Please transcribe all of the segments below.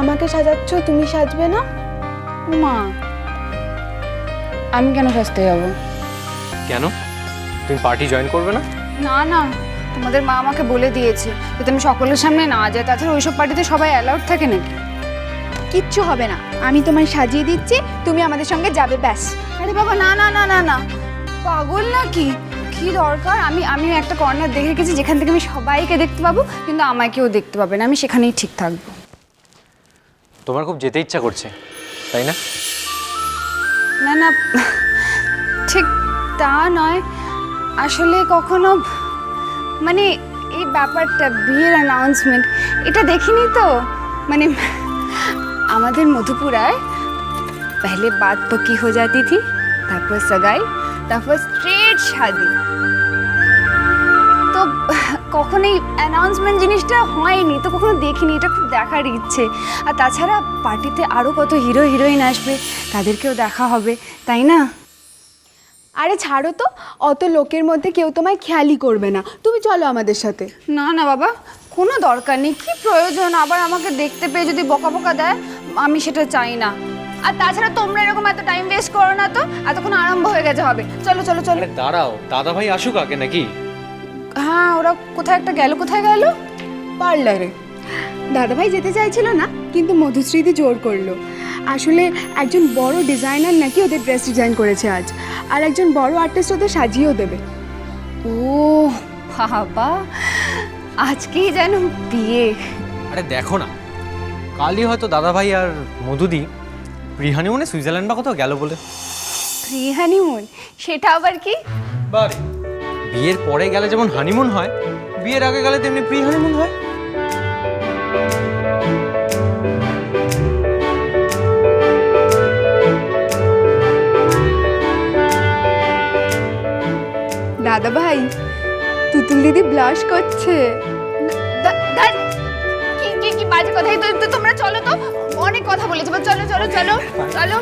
যাচ্ছ তুমি সাজবে না? মা আমি কেন সাজতে যাব? কেন? তুমি পার্টি জয়েন করবে না? না না তোমাদের মা আমাকে বলে দিয়েছে যে তুমি সকলের সামনে না যাই তাছাড়া ওইসব পার্টিতে সবাই অ্যালাউড থাকে নাকি? কিচ্ছু হবে না আমি তোমায় সাজিয়ে দিচ্ছি তুমি আমাদের সঙ্গে যাবে ব্যাস। আরে বাবা না না না না না পাগল নাকি? কি দরকার? আমি আমি একটা কর্নার দেখে রেখেছি যেখান থেকে আমি সবাইকে দেখতে পাবো কিন্তু আমাকেও দেখতে পাবে না আমি সেখানেই ঠিক থাকব। তোমার খুব যেতে ইচ্ছা করছে তাই না না না ঠিক তা নয় আসলে কখনো মানে এই ব্যাপারটা বিয়ের অ্যানাউন্সমেন্ট এটা দেখিনি তো মানে আমাদের মধুপুরায় पहले बात पक्की हो जाती थी তারপর সগাই তারপর স্ট্রেট শাদি তো কখনোই অ্যানাউন্সমেন্ট জিনিসটা হয়নি তো কখনো দেখিনি এটা খুব দেখার ইচ্ছে। আর তাছাড়া পার্টিতে আরও কত হিরো হিরোইন আসবে তাদেরকেও দেখা হবে তাই না? আরে ছাড়ো তো অত লোকের মধ্যে কেউ তোমায় খেয়ালই করবে না। তুমি চলো আমাদের সাথে। না না বাবা কোনো দরকার নেই কি প্রয়োজন? আবার আমাকে দেখতে পেয়ে যদি বকা বকা দেয় আমি সেটা চাই না। আর তাছাড়া তোমরা এরকম এত টাইম ওয়েস্ট করো না তো এতক্ষণ আরম্ভ হয়ে গেছে হবে। চলো চলো চলো। দাঁড়াও দাদা ভাই আসুক আগে নাকি? হ্যাঁ ওরা কোথায় একটা গেল কোথায় গেল? পার্লারে। দাদাভাই যেতে চাইছিল না কিন্তু মধুশ্রীদি জোর করল। আসলে একজন বড় ডিজাইনার নাকি ওদের ড্রেস ডিজাইন করেছে আজ আর একজন বড় আর্টিস্ট ওদের সাজিয়েও দেবে। ও বাবা আজকেই যেন বিয়ে। আরে দেখো না কালই হয়তো দাদা ভাই আর মধুদি প্রি হানিমুনে সুইজারল্যান্ড বা কোথাও গেল বলে। প্রি হানিমুন সেটা আবার কি? বারে। বিয়ের পরে গেলে যেমন হানিমুন হয় বিয়ের আগে গেলে তেমনি প্রি হানিমুন হয়। দাদা ভাই তুতুল দিদি ব্লাশ করছে। দা- দা- কি কি কি বাজে কথাই তো তোমরা চলো তো। অনেক কথা বলেছ চলো চলো চলো চলো।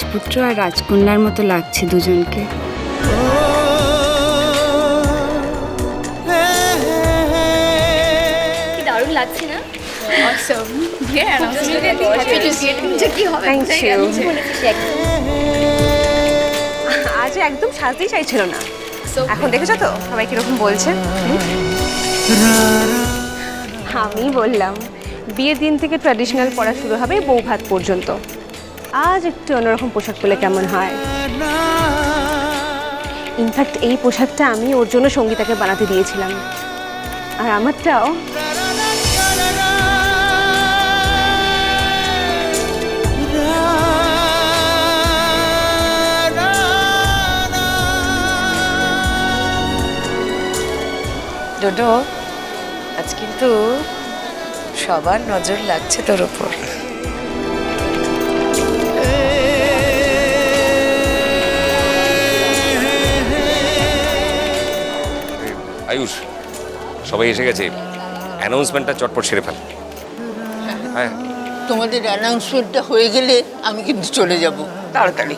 রাজপুত্র আর রাজকন্যার মতো লাগছে দুজনকে। কি দারুণ লাগছে না? আজ একদম সাজতেই চাইছিল না। এখন দেখেছ তো? সবাই কীরকম বলছে? আমি বললাম বিয়ের দিন থেকে ট্র্যাডিশনাল পড়া শুরু হবে বউ ভাত পর্যন্ত। আজ একটু অন্যরকম পোশাক পেলে কেমন হয়? ইনফ্যাক্ট এই পোশাকটা আমি ওর জন্য সঙ্গীতাকে বানাতে দিয়েছিলাম। আর আমারটাও ডোডো, আজ কিন্তু সবার নজর লাগছে তোর ওপর আয়ুষ সবাই এসে গেছে। অ্যানাউন্সমেন্টটা চটপট সেরে ফেল। হ্যাঁ তোমাদের অ্যানাউন্সমেন্টটা হয়ে গেলে আমি কিন্তু চলে যাব। তাড়াতাড়ি।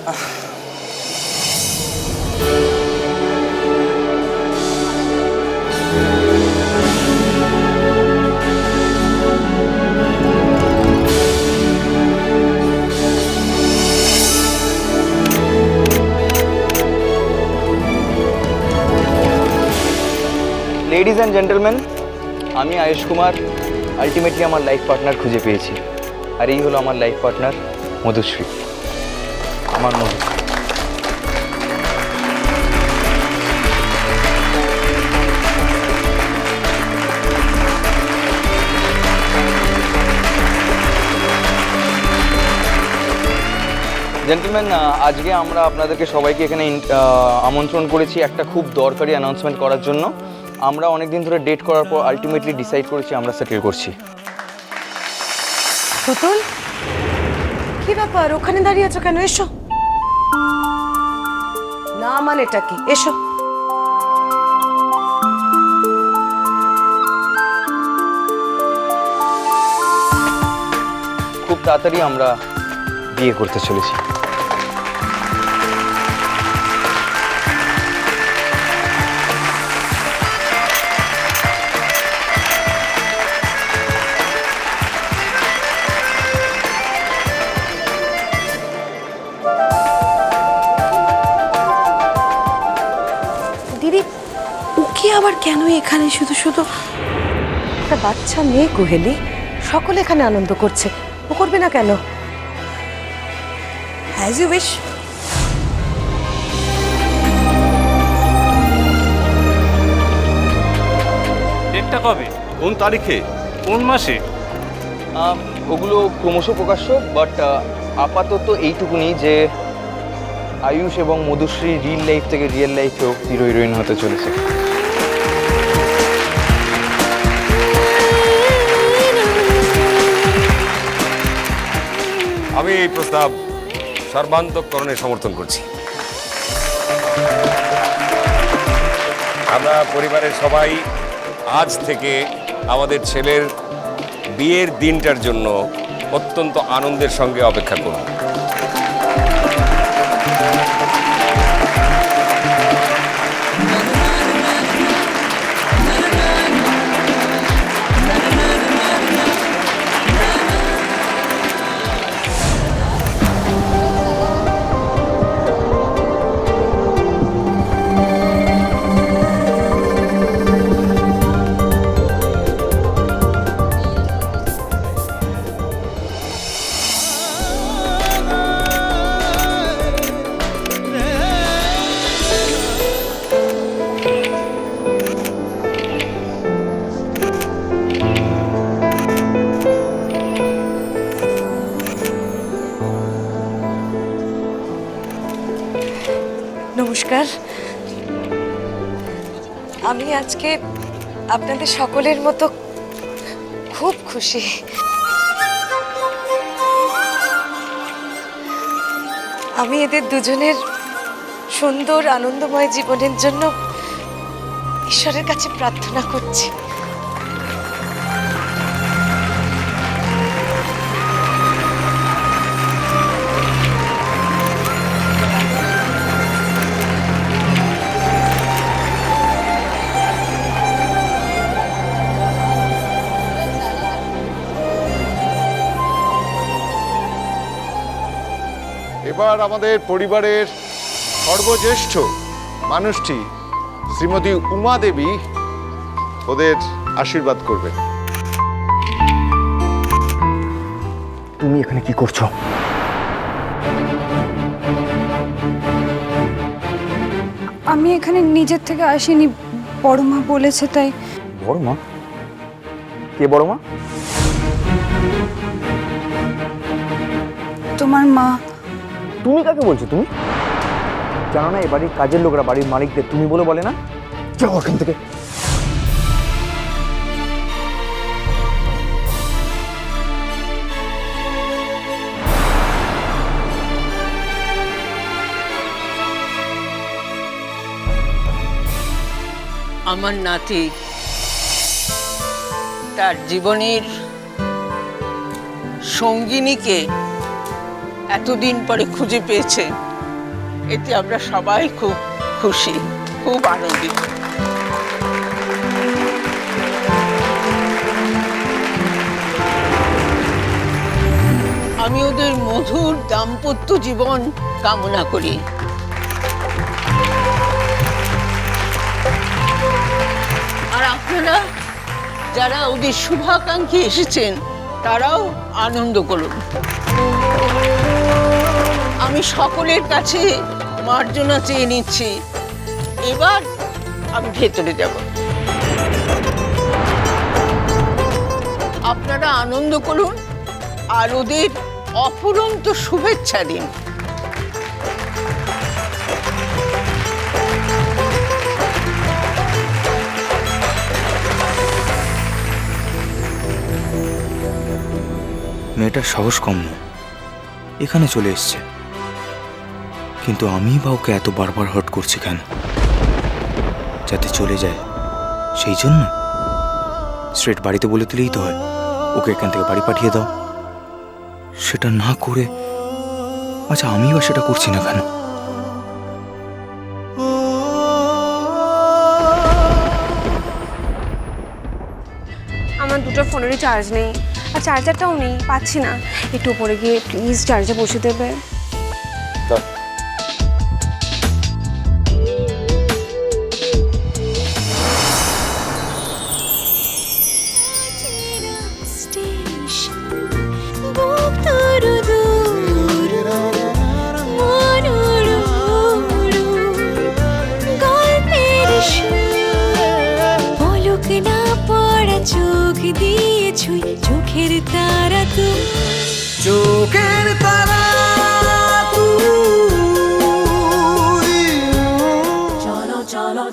লেডিজ অ্যান্ড জেন্টলম্যান আমি আয়ুষ কুমার। আলটিমেটলি আমার লাইফ পার্টনার খুঁজে পেয়েছি। আর এই হলো আমার লাইফ পার্টনার মধুশ্রী। আমার মধু। জেন্টলম্যান আজকে আমরা আপনাদেরকে সবাইকে এখানে আমন্ত্রণ করেছি একটা খুব দরকারি অ্যানাউন্সমেন্ট করার জন্য। আমরা অনেক দিন ধরে ডেট করার পর আলটিমেটলি ডিসাইড করেছি আমরা সেটেল করছি। পুতুল কি ব্যাপার? ওখানে দাঁড়িয়ে আছো কেন? এসো। না মানে এটা কি? এসো। খুব তাড়াতাড়ি আমরা বিয়ে করতে চলেছি। কেন এখানে শুধু শুধু? একটা বাচ্চা মেয়ে কোহেলি। সকলে এখানে আনন্দ করছে। ও করবে না কেন? হ্যাজ ইউ উইশ ডেটটা কবে? কোন তারিখে? কোন মাসে? আম, ওগুলো ক্রমশ প্রকাশ্য বাট আপাতত এইটুকুনি যে আয়ুষ এবং মধুশ্রী রিল লাইফ থেকে রিয়েল লাইফেও হিরো হিরোইন হতে চলেছে। আমি এই প্রস্তাব সর্বান্তকরণে সমর্থন করছি। আমরা পরিবারের সবাই আজ থেকে আমাদের ছেলের বিয়ের দিনটার জন্য অত্যন্ত আনন্দের সঙ্গে অপেক্ষা করব। নমস্কার আমি আজকে আপনাদের সকলের মতো খুব খুশি। আমি এদের দুজনের সুন্দর, আনন্দময় জীবনের জন্য ঈশ্বরের কাছে প্রার্থনা করছি। এবার আমাদের পরিবারের সর্বজ্যেষ্ঠ মানুষটি শ্রীমতী উমা দেবী ওদের আশীর্বাদ করবেন তুমি এখানে কি করছ? আমি এখানে নিজের থেকে আসিনি বড় মা বলেছে তাই। বড় মা কে বড় মা তোমার মা। তুমি কাকে বলছো, তুমি? জানো না এ বাড়ির কাজের লোকরা, বাড়ির মালিকদের তুমি বলে বলে না? যাও ওখান থেকে। আমার নাতি তার জীবনের সঙ্গিনীকে এতদিন পরে খুঁজে পেয়েছে। এতে আমরা সবাই খুব খুশি, খুব আনন্দিত। আমি ওদের মধুর দাম্পত্য জীবন কামনা করি। আর আপনারা যারা ওদের শুভাকাঙ্ক্ষী এসেছেন, তারাও আনন্দ করুন। আমি সকলের কাছে মার্জনা চেয়ে নিচ্ছি। এবার আমি ভেতরে যাব। আপনারা আনন্দ করুন আর ওদের অফুরন্ত শুভেচ্ছা দিন। মেয়েটার সাহস কম এখানে চলে এসছে। কিন্তু আমি বা ওকে এত বারবার হট করছি কেন? যাতে চলে যায় সেই জন্য? স্ট্রেট বাড়িতে বলে দিলেই তো হয় ওকে এখান থেকে বাড়ি পাঠিয়ে দাও। সেটা না করে আচ্ছা আমিও সেটা করছি না কেন? আমার দুটো ফোনেরই চার্জ নেই আর চার্জারটাও নেই পাচ্ছি না। একটু উপরে গিয়ে প্লিজ চার্জে বসে দেবে।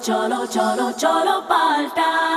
চলো চলো চলো পাল্টা।